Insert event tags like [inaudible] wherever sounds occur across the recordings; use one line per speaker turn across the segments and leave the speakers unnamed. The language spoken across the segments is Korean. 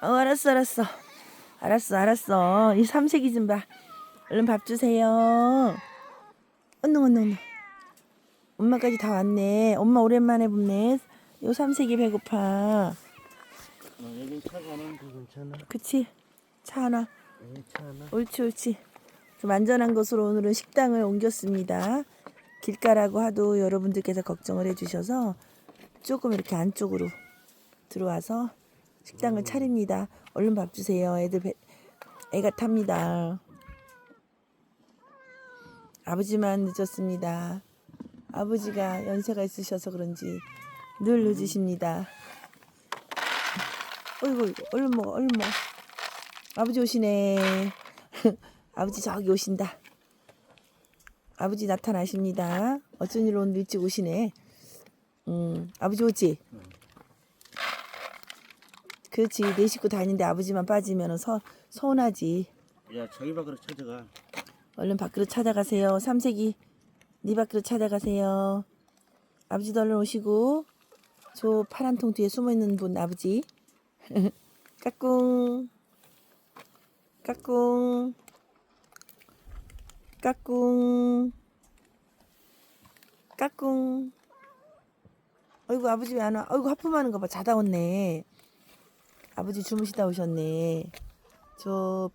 어, 알았어, 알았어. 알았어, 알았어. 이 삼색이 좀 봐. 얼른 밥 주세요. 언능, 언능, 언능. 엄마까지 다 왔네. 엄마 오랜만에 봅네. 요 삼색이 배고파.
어, 여기 차가는 그 괜찮아.
그치? 차 하나.
여기 차 하나.
옳지, 옳지. 좀 안전한 곳으로 오늘은 식당을 옮겼습니다. 길가라고 하도 여러분들께서 걱정을 해주셔서 조금 이렇게 안쪽으로 들어와서 식당을 차립니다. 얼른 밥 주세요. 애들 배, 애가 탑니다. 아버지만 늦었습니다. 아버지가 연세가 있으셔서 그런지 늘 늦으십니다. 어이구, 어이구, 얼른 먹어, 얼른 먹어. 아버지 오시네. [laughs] 아버지 저기 오신다. 아버지 나타나십니다. 어쩐 일로 오늘 일찍 오시네. 음, 아버지 오지? 그렇지. 내 식구 다니는데 아버지만 빠지면 서, 서운하지.
야, 저기 밖으로 찾아가.
얼른 밖으로 찾아가세요. 삼색이 네 밖으로 찾아가세요. 아버지도 얼른 오시고 저 파란 통 뒤에 숨어 있는 분 아버지. [laughs] 까꿍 까꿍 까꿍 까꿍 어이구 아버지 왜 안 와? 어이구 하품하는 거 봐. 자다 왔네. 아버지 주무시다 오셨네. 저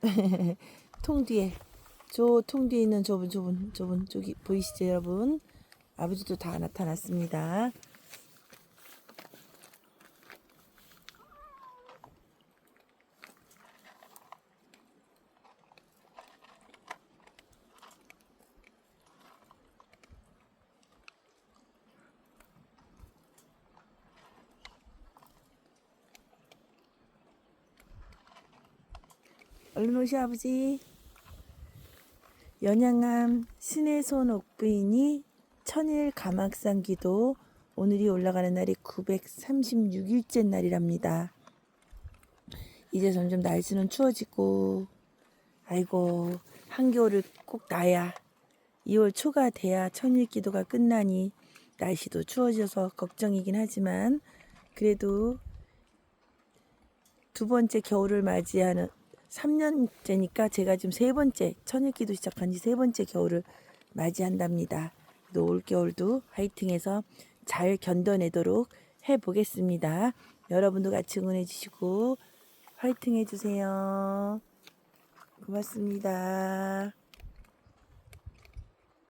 [laughs] 통 뒤에 저 통 뒤에 있는 저분 저분 저분 저기 보이시죠 여러분 아버지도 다 나타났습니다 얼른 오시 아버지 연양암 신의 손 옥부인이 천일 가막산 기도 오늘이 올라가는 날이 936일째 날이랍니다. 이제 점점 날씨는 추워지고 아이고 한겨울을 꼭 나야 2월 초가 돼야 천일 기도가 끝나니 날씨도 추워져서 걱정이긴 하지만 그래도 두 번째 겨울을 맞이하는 3년째니까 제가 지금 세 번째 천일기도 시작한 지 세 번째 겨울을 맞이한답니다. 또 올겨울도 화이팅해서 잘 견뎌내도록 해보겠습니다. 여러분도 같이 응원해 주시고 화이팅 해주세요. 고맙습니다.